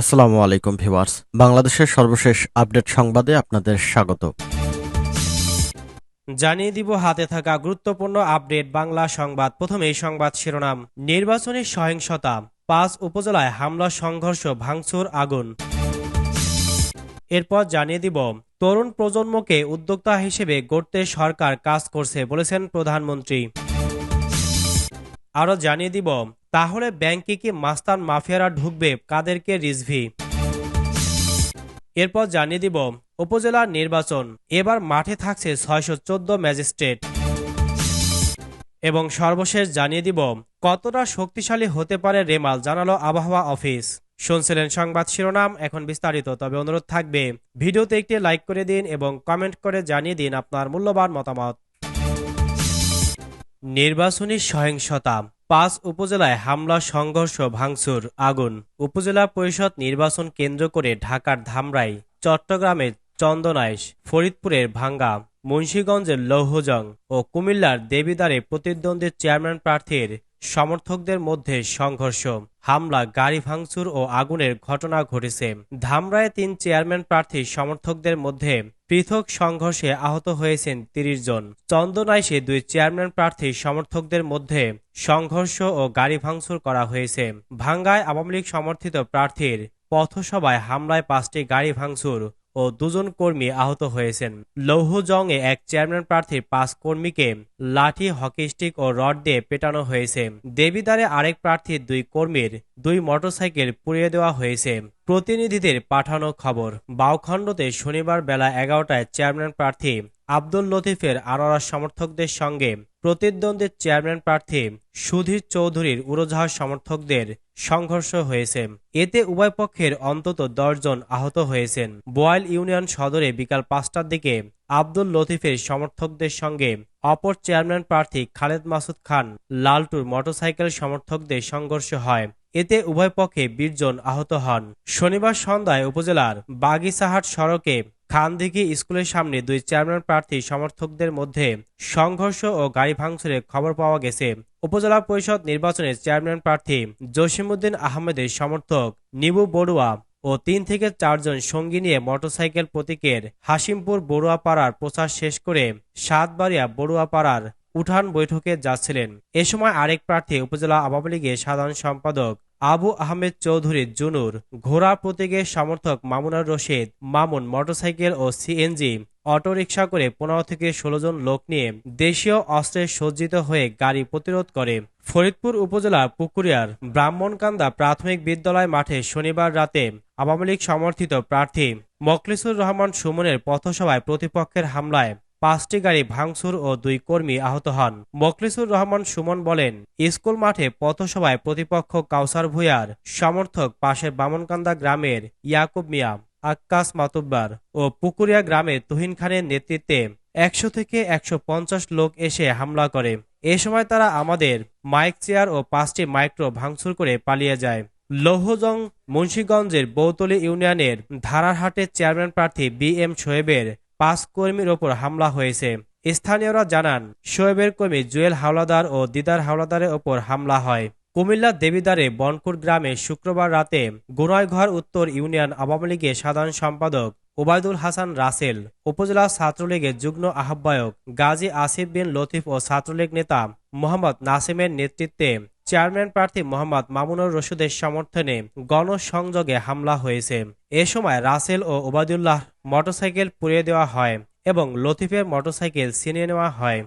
আসসালামু আলাইকুম ভিউয়ার্স। বাংলাদেশের সর্বশেষ আপডেট সংবাদে আপনাদের স্বাগত। জানিয়ে দিব হাতে থাকা গুরুত্বপূর্ণ আপডেট বাংলা সংবাদ। প্রথমে সংবাদ শিরোনাম, নির্বাচনী সহিংসতা, পাঁচ উপজেলায় হামলা, সংঘর্ষ, ভাঙচুর, আগুন। এরপর জানিয়ে দিব, তরুণ প্রজন্মকে উদ্যোক্তা হিসেবে গড়তে সরকার কাজ করছে বলেছেন প্রধানমন্ত্রী। আরও জানিয়ে দিব তাহলে ব্যাংকে কি মাস্তান মাফিয়ারা ঢুকবে? কাদেরকে রিজভি? এরপর জানিয়ে দিব উপজেলার নির্বাচন। এবার মাঠে থাকছে ছয়শো চোদ্দ ম্যাজিস্ট্রেট। এবং সর্বশেষ জানিয়ে দিব, কতটা শক্তিশালী হতে পারে রেমাল, জানালো আবহাওয়া অফিস। শুনছিলেন সংবাদ শিরোনাম, এখন বিস্তারিত, তবে অনুরোধ থাকবে, ভিডিওতে একটি লাইক করে দিন এবং কমেন্ট করে জানিয়ে দিন আপনার মূল্যবান মতামত। নির্বাচনী সহিংসতা। পাঁচ উপজেলায় হামলা, সংঘর্ষ, ভাঙচুর, আগুন। উপজেলা পরিষদ নির্বাচন কেন্দ্র করে ঢাকার ধামরাই, চট্টগ্রামের চন্দনাইশ, ফরিদপুরের ভাঙ্গা, মুন্সীগঞ্জের লৌহজং ও কুমিল্লার দেবিদারে প্রতিদ্বন্দ্বী চেয়ারম্যান প্রার্থীর সমর্থকদের মধ্যে সংঘর্ষ, হামলা, গাড়ি ভাঙচুর ও আগুনের ঘটনা ঘটেছে। ধামরায় তিন চেয়ারম্যান প্রার্থী সমর্থকদের মধ্যে পৃথক সংঘর্ষে আহত হয়েছেন তিরিশ জন। চন্দনাইশে দুই চেয়ারম্যান প্রার্থী সমর্থকদের মধ্যে সংঘর্ষ ও গাড়ি ভাঙচুর করা হয়েছে। ভাঙ্গায় আওয়ামী লীগ সমর্থিত প্রার্থীর পথসভায় হামলায় পাঁচটি গাড়ি ভাঙচুর ও দুজন কর্মী আহত হয়েছেন। লৌহজংয়ে এক চেয়ারম্যান প্রার্থীর পাঁচ কর্মীকে লাঠি হকিস্টিক ও রড দিয়ে পেটানো হয়েছে। দেবিদারে আরেক প্রার্থীর দুই কর্মীর দুই মোটরসাইকেল পুড়িয়ে দেওয়া হয়েছে। প্রতিনিধিদের পাঠানো খবর। বাউখণ্ডতে শনিবার বেলা এগারোটায় চেয়ারম্যান প্রার্থী আব্দুল লতিফের আনারা সমর্থকদের সঙ্গে প্রতিদ্বন্দ্বী চেয়ারম্যান প্রার্থী সুধীর চৌধুরীর উড়োজাহাজ সমর্থকদের সংঘর্ষ হয়েছে। এতে উভয় পক্ষের অন্তত দশজন আহত হয়েছেন। বোয়াল ইউনিয়ন সদরে বিকাল পাঁচটার দিকে আব্দুল লতিফের সমর্থকদের সঙ্গে অপর চেয়ারম্যান প্রার্থী খালেদ মাসুদ খান লালটুর মোটরসাইকেল সমর্থকদের সংঘর্ষ হয়। এতে উভয় পক্ষে বিশ জন আহত হন। শনিবার সন্ধ্যায় উপজেলার বাগিসাহাট সড়কে খানদিঘি স্কুলের সামনে দুই চেয়ারম্যান প্রার্থী সমর্থকদের মধ্যে সংঘর্ষ ও গাড়ি ভাঙচুরের খবর পাওয়া গেছে। উপজেলা পরিষদ নির্বাচনে চেয়ারম্যান প্রার্থী জসিমুদ্দিন আহমেদের সমর্থক নিবু বড়ুয়া ও তিন থেকে চারজন সঙ্গী নিয়ে মোটরসাইকেল প্রতীকের হাসিমপুর বড়ুয়াপাড়ার প্রচার শেষ করে সাতবাড়িয়া বড়ুয়াপাড়ার উঠান বৈঠকে যাচ্ছিলেন। এ সময় আরেক প্রার্থী উপজেলা আওয়ামী লীগের সাধারণ সম্পাদক আবু আহমেদ চৌধুরী জুনুর, ঘোড়া প্রতীকের সমর্থক মামুনার রশিদ, মামুন মোটরসাইকেল ও সিএনজি অটোরিকশা করে পনেরো থেকে ষোলো জন লোক নিয়ে দেশীয় অস্ত্রে সজ্জিত হয়ে গাড়ি প্রতিরোধ করে। ফরিদপুর উপজেলার পুকুরিয়ার ব্রাহ্মণকান্দা প্রাথমিক বিদ্যালয় মাঠে শনিবার রাতে আওয়ামী লীগ সমর্থিত প্রার্থী মখলিসুর রহমান সুমনের পথসভায় প্রতিপক্ষের হামলায় পাঁচটি গাড়ি ভাঙচুর ও দুই কর্মী আহত হন। মখলিসুর রহমান সুমন বলেন, স্কুল মাঠে পথসভায় প্রতিপক্ষ কাউসার ভুয়ার সমর্থক পাশের বামনকান্দা গ্রামের ইয়াকুব মিয়া, আক্কাস মাতুব্বার ও পুকুরিয়া গ্রামে তুহিন খানের নেতৃত্বে একশো থেকে একশো পঞ্চাশ লোক এসে হামলা করে। এ সময় তারা আমাদের মাইক চেয়ার ও পাঁচটি মাইক্রো ভাঙচুর করে পালিয়ে যায়। লৌহজং মুন্সীগঞ্জের বৌতলি ইউনিয়নের ধারারহাটের চেয়ারম্যান প্রার্থী বি এম শোয়েবের পাঁচ কর্মীর ওপর হামলা হয়েছে। স্থানীয়রা জানান, শোয়েবের কর্মী জুয়েল হাওলাদার ও দিদার হাওলাদারের ওপর হামলা হয়। কুমিল্লা দেবিদারে বনকুর গ্রামে শুক্রবার রাতে গোনাইঘর উত্তর ইউনিয়ন আওয়ামী লীগের সাধারণ সম্পাদক ওবায়দুল হাসান রাসেল, উপজেলা ছাত্রলীগের যুগ্ম আহ্বায়ক গাজী আসিফ বিন লতিফ ও ছাত্রলীগ নেতা মোহাম্মদ নাসিমের নেতৃত্বে চেয়ারম্যান প্রার্থী মোহাম্মদ মামুনুর রশিদের সমর্থনে গণসংযোগে হামলা হয়েছে। এ সময় রাসেল ও ওবায়দুল্লাহ মোটরসাইকেল পুড়িয়ে দেওয়া হয় এবং লতিফের মোটরসাইকেল ছিনিয়ে নেওয়া হয়।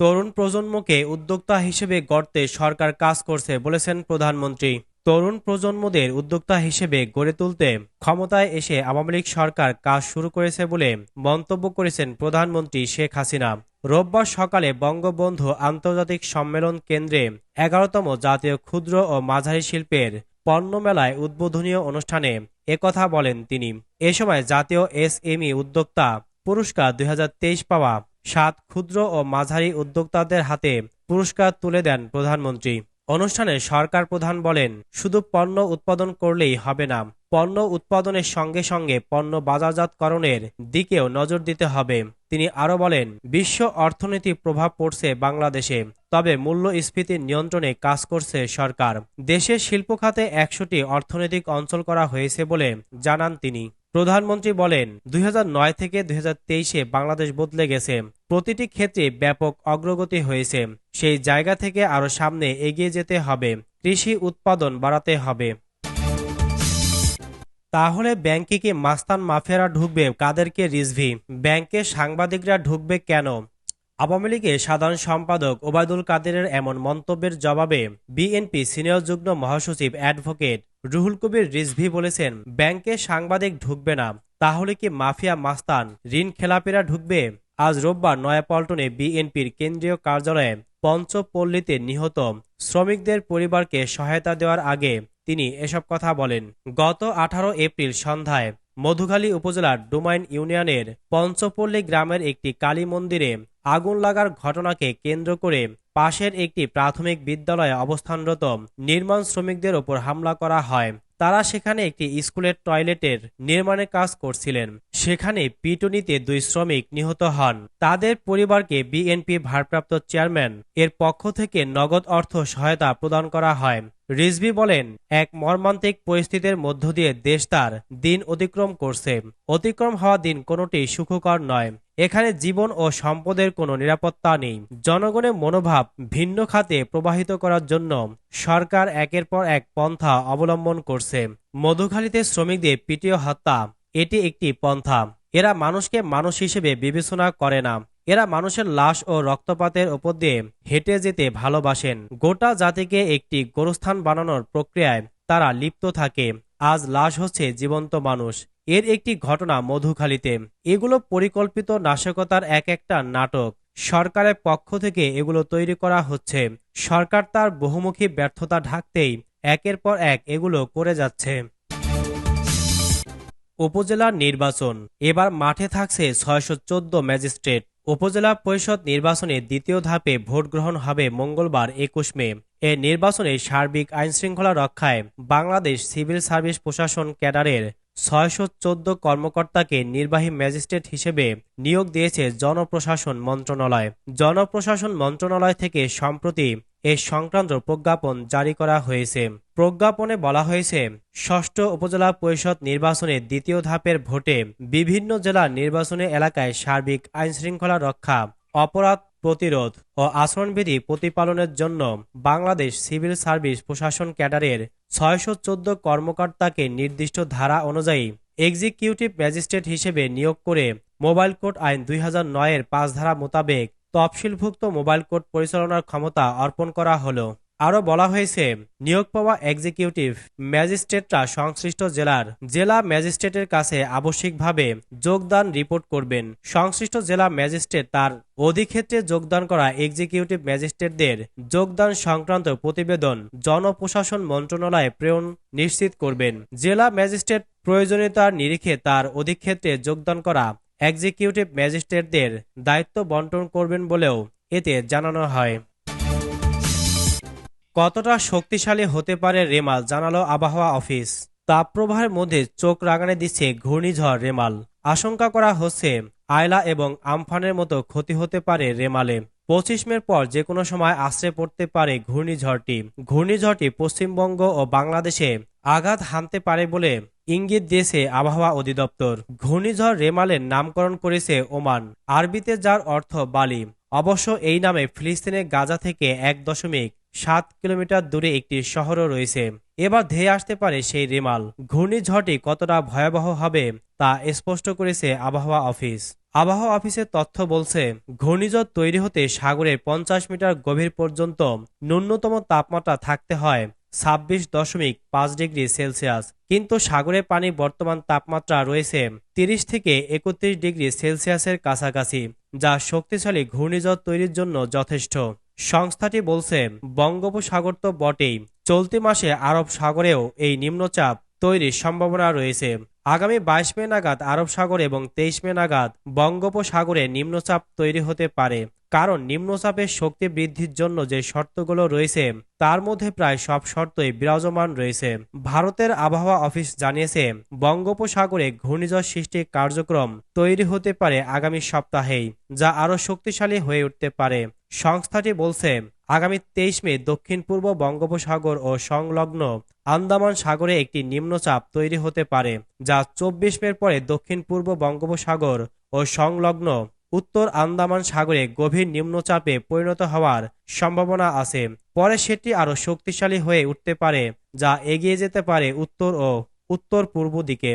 তরুণ প্রজন্মকে উদ্যোক্তা হিসেবে গড়তে সরকার কাজ করছে বলেছেন প্রধানমন্ত্রী। তরুণ প্রজন্মদের উদ্যোক্তা হিসেবে গড়ে তুলতে ক্ষমতায় এসে আওয়ামী লীগ সরকার কাজ শুরু করেছে বলে মন্তব্য করেছেন প্রধানমন্ত্রী শেখ হাসিনা। রোববার সকালে বঙ্গবন্ধু আন্তর্জাতিক সম্মেলন কেন্দ্রে এগারোতম জাতীয় ক্ষুদ্র ও মাঝারি শিল্পের পণ্য মেলায় উদ্বোধনীয় অনুষ্ঠানে একথা বলেন তিনি। এ সময় জাতীয় এস এসএমই উদ্যোক্তা পুরস্কার দুই হাজার তেইশ পাওয়া সাত ক্ষুদ্র ও মাঝারি উদ্যোক্তাদের হাতে পুরস্কার তুলে দেন প্রধানমন্ত্রী। অনুষ্ঠানে সরকার প্রধান বলেন, শুধু পণ্য উৎপাদন করলেই হবে না, পণ্য উৎপাদনের সঙ্গে সঙ্গে পণ্য বাজারজাতকরণের দিকেও নজর দিতে হবে। তিনি আরও বলেন, বিশ্ব অর্থনীতি প্রভাব পড়ছে বাংলাদেশে, তবে মূল্যস্ফীতি নিয়ন্ত্রণে কাজ করছে সরকার। দেশের শিল্প খাতে একশোটি অর্থনৈতিক অঞ্চল করা হয়েছে বলে জানান তিনি। প্রধানমন্ত্রী বলেন, দুই হাজার নয় থেকে দুই বাংলাদেশ বদলে গেছে। প্রতিটি ক্ষেত্রে ব্যাপক অগ্রগতি হয়েছে। সেই জায়গা থেকে আরও সামনে এগিয়ে যেতে হবে। কৃষি উৎপাদন বাড়াতে হবে। তাহলে ব্যাংকে কি মাস্তান মাফিয়ারা ঢুকবে? কাদেরকে রিজভি? ব্যাংকে সাংবাদিকরা ঢুকবে কেন? আওয়ামী লীগের সাধারণ সম্পাদক ওবায়দুল কাদেরের এমন মন্তব্যের জবাবে বিএনপি সিনিয়র যুগ্ম মহাসচিব অ্যাডভোকেট রুহুল কবির রিজভি বলেছেন, ব্যাংকে সাংবাদিক ঢুকবে না, তাহলে কি মাফিয়া মাস্তান ঋণ খেলাপিরা ঢুকবে? আজ রোববার নয়াপল্টনে বিএনপির কেন্দ্রীয় কার্যালয়ে পঞ্চপল্লীতে নিহত শ্রমিকদের পরিবারকে সহায়তা দেওয়ার আগে তিনি এসব কথা বলেন। গত আঠারো এপ্রিল সন্ধ্যায় মধুখালী উপজেলার ডুমাইন ইউনিয়নের পঞ্চপল্লী গ্রামের একটি কালী মন্দিরে আগুন লাগার ঘটনাকে কেন্দ্র করে পাশের একটি প্রাথমিক বিদ্যালয়ে অবস্থানরত নির্মাণ শ্রমিকদের ওপর হামলা করা হয়। তারা সেখানে একটি স্কুলের টয়লেটের নির্মাণের কাজ করছিলেন। সেখানে পিটুনিতে দুই শ্রমিক নিহত হন। তাদের পরিবারকে বিএনপি ভারপ্রাপ্ত চেয়ারম্যান এর পক্ষ থেকে নগদ অর্থ সহায়তা প্রদান করা হয়। রিজভি বলেন, এক মর্মান্তিক পরিস্থিতির মধ্য দিয়ে দেশ তার দিন অতিক্রম করছে। অতিক্রম হওয়া দিন কোনোটি সুখকর নয়। এখানে জীবন ও সম্পদের কোনো নিরাপত্তা নেই। জনগণের মনোভাব ভিন্ন খাতে প্রবাহিত করার জন্য সরকার একের পর এক পন্থা অবলম্বন করছে। মধুখালীতে শ্রমিকদের পিটিও হত্যা, এটি একটি পন্থা। এরা মানুষকে মানুষ হিসেবে বিবেচনা করে না। এরা মানুষের লাশ ও রক্তপাতের ওপর দিয়ে হেঁটে যেতে ভালোবাসেন। গোটা জাতিকে একটি গোরস্থান বানানোর প্রক্রিয়ায় তারা লিপ্ত থাকে। আজ লাশ হচ্ছে জীবন্ত মানুষ। এর একটি ঘটনা মধুখালীতে। এগুলো পরিকল্পিত নাশকতার এক একটা নাটক। সরকারের পক্ষ থেকে এগুলো তৈরি করা হচ্ছে। সরকার তার বহুমুখী ব্যর্থতা ঢাকতেই একের পর এক এগুলো করে যাচ্ছে। উপজেলা নির্বাচন। এবার মাঠে থাকছে ছয়শো চোদ্দ ম্যাজিস্ট্রেট। উপজেলা পরিষদ নির্বাচনে দ্বিতীয় ধাপে ভোট গ্রহণ হবে মঙ্গলবার একুশ মে। এ নির্বাচনে সার্বিক আইনশৃঙ্খলা রক্ষায় বাংলাদেশ সিভিল সার্ভিস প্রশাসন ক্যাডারের ছয়শো চোদ্দ কর্মকর্তাকে নির্বাহী ম্যাজিস্ট্রেট হিসেবে নিয়োগ দিয়েছে জনপ্রশাসন মন্ত্রণালয়। জনপ্রশাসন মন্ত্রণালয় থেকে সম্প্রতি এ সংক্রান্ত প্রজ্ঞাপন জারি করা হয়েছে। প্রজ্ঞাপনে বলা হয়েছে, ষষ্ঠ উপজেলা পরিষদ নির্বাচনে দ্বিতীয় ধাপের ভোটে বিভিন্ন জেলা নির্বাচনী এলাকায় সার্বিক আইনশৃঙ্খলা রক্ষা, অপরাধ প্রতিরোধ ও আচরণবিধি প্রতিপালনের জন্য বাংলাদেশ সিভিল সার্ভিস প্রশাসন ক্যাডারের ছয়শো চোদ্দ কর্মকর্তাকে নির্দিষ্ট ধারা অনুযায়ী এক্সিকিউটিভ ম্যাজিস্ট্রেট হিসেবে নিয়োগ করে মোবাইল কোড আইন দুই হাজার পাঁচ ধারা মোতাবেক তফসিলভুক্ত মোবাইল কোড পরিচালনার ক্ষমতা অর্পণ করা হলো। আরও বলা হয়েছে, নিয়োগ পাওয়া এক্সিকিউটিভ ম্যাজিস্ট্রেটরা সংশ্লিষ্ট জেলার জেলা ম্যাজিস্ট্রেটের কাছে আবশ্যিকভাবে যোগদান রিপোর্ট করবেন। সংশ্লিষ্ট জেলা ম্যাজিস্ট্রেট তার অধিক্ষেত্রে যোগদান করা এক্সিকিউটিভ ম্যাজিস্ট্রেটদের যোগদান সংক্রান্ত প্রতিবেদন জনপ্রশাসন মন্ত্রণালয়ে প্রেরণ নিশ্চিত করবেন। জেলা ম্যাজিস্ট্রেট প্রয়োজনীয়তার নিরিখে তার অধিক্ষেত্রে যোগদান করা এক্সিকিউটিভ ম্যাজিস্ট্রেটদের দায়িত্ব বন্টন করবেন বলেও এতে জানানো হয়। কতটা শক্তিশালী হতে পারে রেমাল, জানালো আবহাওয়া অফিস। তাপপ্রবাহের মধ্যে চোখ রাগানে দিচ্ছে ঘূর্ণিঝড় রেমাল। আশঙ্কা করা হচ্ছে আয়লা এবং আমফানের মতো ক্ষতি হতে পারে রেমালে। পঁচিশ মের পর যে কোনো সময় আশ্রে পড়তে পারে ঘূর্ণিঝড়টি। ঘূর্ণিঝড়টি পশ্চিমবঙ্গ ও বাংলাদেশে আঘাত হানতে পারে বলে ইঙ্গিত দিয়েছে আবহাওয়া অধিদপ্তর। ঘূর্ণিঝড় রেমালের নামকরণ করেছে ওমান। আরবিতে যার অর্থ বালি। অবশ্য এই নামে ফিলিস্তিনের গাজা থেকে এক দশমিক সাত কিলোমিটার দূরে একটি শহরও রয়েছে। এবার ধেয়ে আসতে পারে সেই রেমাল। ঘূর্ণিঝড়টি কতটা ভয়াবহ হবে তা স্পষ্ট করেছে আবহাওয়া অফিস। আবহাওয়া অফিসের তথ্য বলছে, ঘূর্ণিঝড় তৈরি হতে সাগরের পঞ্চাশ মিটার গভীর পর্যন্ত ন্যূনতম তাপমাত্রা থাকতে হয় ছাব্বিশ দশমিক পাঁচ ডিগ্রি সেলসিয়াস। কিন্তু সাগরের পানি বর্তমান তাপমাত্রা রয়েছে তিরিশ থেকে একত্রিশ ডিগ্রি সেলসিয়াসের কাছাকাছি, যা শক্তিশালী ঘূর্ণিঝড় তৈরির জন্য যথেষ্ট। সংস্থাটি বলছে, বঙ্গোপসাগর তো বটেই। চলতি মাসে আরব সাগরেও এই নিম্নচাপ তৈরির সম্ভাবনা রয়েছে। আগামী বাইশ মে নাগাদ আরব সাগর এবং তেইশ মে নাগাদ বঙ্গোপসাগরে নিম্নচাপ তৈরি হতে পারে। কারণ নিম্নচাপের শক্তি বৃদ্ধির জন্য যে শর্তগুলো রয়েছে, তার মধ্যে প্রায় সব শর্তই বিরাজমান রয়েছে। ভারতের আবহাওয়া অফিস জানিয়েছে, বঙ্গোপসাগরে ঘূর্ণিঝড় সৃষ্টির কার্যক্রম তৈরি হতে পারে আগামী সপ্তাহেই, যা আরও শক্তিশালী হয়ে উঠতে পারে। সংস্থাটি বলছে, আগামী তেইশ মে দক্ষিণ পূর্ব বঙ্গোপসাগর ও সংলগ্ন আন্দামান সাগরে একটি নিম্নচাপ তৈরি হতে পারে, যা চব্বিশ মের পরে দক্ষিণ পূর্ব বঙ্গোপসাগর ও সংলগ্ন উত্তর আন্দামান সাগরে গভীর নিম্নচাপে পরিণত হওয়ার সম্ভাবনা আছে। পরে সেটি আরও শক্তিশালী হয়ে উঠতে পারে, যা এগিয়ে যেতে পারে উত্তর ও উত্তর পূর্ব দিকে।